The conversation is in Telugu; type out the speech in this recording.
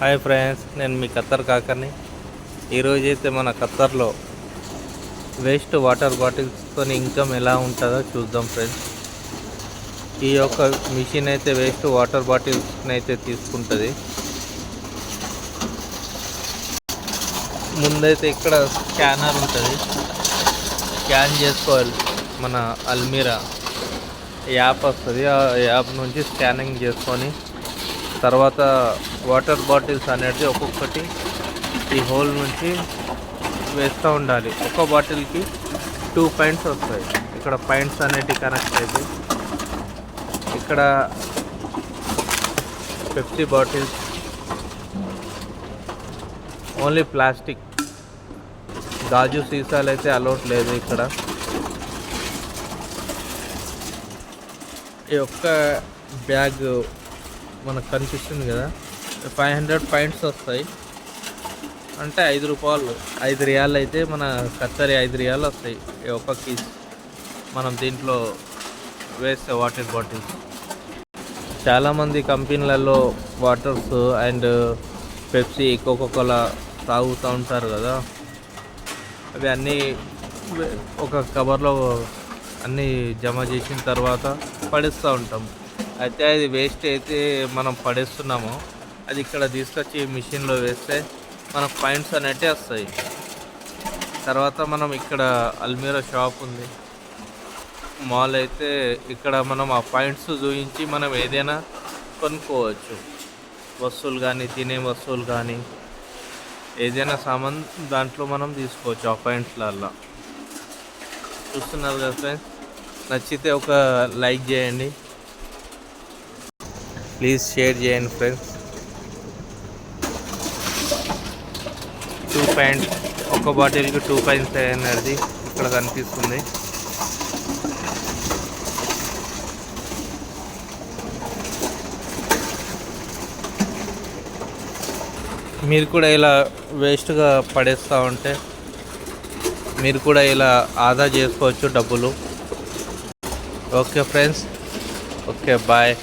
హాయ్ ఫ్రెండ్స్ నేను మీ ఖత్తర్ కాకర్ని. ఈరోజైతే మన ఖత్తర్లో వేస్ట్ వాటర్ బాటిల్స్తో ఇన్కమ్ ఎలా ఉంటుందో చూద్దాం ఫ్రెండ్స్. ఈ యొక్క మిషన్ అయితే వేస్ట్ వాటర్ బాటిల్స్ని అయితే తీసుకుంటుంది. ముందైతే ఇక్కడ స్కానర్ ఉంటుంది. స్కాన్ చేసుకోవాలి. మన అల్మీరా యాప్ వస్తుంది. ఆ యాప్ నుంచి స్కానింగ్ చేసుకొని తర్వాత వాటర్ బాటిల్స్ అనేది ఒక్కొక్కటి ఈ హోల్ నుంచి వేస్తూ ఉండాలి. ఒక్క బాటిల్కి టూ పాయింట్స్ వస్తాయి. ఇక్కడ పాయింట్స్ అనేటివి కనెక్ట్ అయితే ఇక్కడ పెప్సీ బాటిల్స్ ఓన్లీ ప్లాస్టిక్. గాజు సీసాలు అయితే అలౌట్ లేదు ఇక్కడ. ఈ ఒక్క బ్యాగ్ మనకు కనిపిస్తుంది కదా. ఫైవ్ హండ్రెడ్ పాయింట్స్ వస్తాయి. అంటే ఐదు రూపాయలు. ఐదు రియాలు అయితే మన కత్తరి ఐదు రియాలు వస్తాయి. ఒక ఒక్క కీస్ మనం దీంట్లో వేస్తే వాటర్ బాటిల్స్ చాలామంది కంపెనీలలో వాటర్స్ అండ్ పెప్సీ కోకోకోలా తాగుతూ ఉంటారు కదా. అవి అన్నీ ఒక కవర్లో అన్నీ జమ చేసిన తర్వాత పడిస్తూ ఉంటాం. అయితే అది వేస్ట్ అయితే మనం పడేస్తున్నామో. అది ఇక్కడ తీసుకొచ్చి మిషన్లో వేస్తే మనకు పాయింట్స్ అనేటివి వస్తాయి. తర్వాత మనం ఇక్కడ అల్మీరా షాప్ ఉంది. మాల్ అయితే ఇక్కడ మనం ఆ పాయింట్స్ చూపించి మనం ఏదైనా కొనుక్కోవచ్చు. వస్తువులు కానీ తినే వస్తువులు కానీ ఏదైనా సామాన్ దాంట్లో మనం తీసుకోవచ్చు ఆ పాయింట్స్లల్లో చూస్తున్నారు కదా ఫ్రెండ్స్ నచ్చితే ఒక లైక్ చేయండి. ప్లీజ్ షేర్ చేయండి ఫ్రెండ్స్. టూ పాయింట్ ఒక బాటిల్కి టూ పాయింట్స్ అనేది ఇక్కడ కనిపిస్తుంది. మీరు కూడా ఇలా వేస్ట్గా పడేస్తూ ఉంటే మీరు కూడా ఇలా ఆదా చేసుకోవచ్చు డబ్బులు. Okay friends okay bye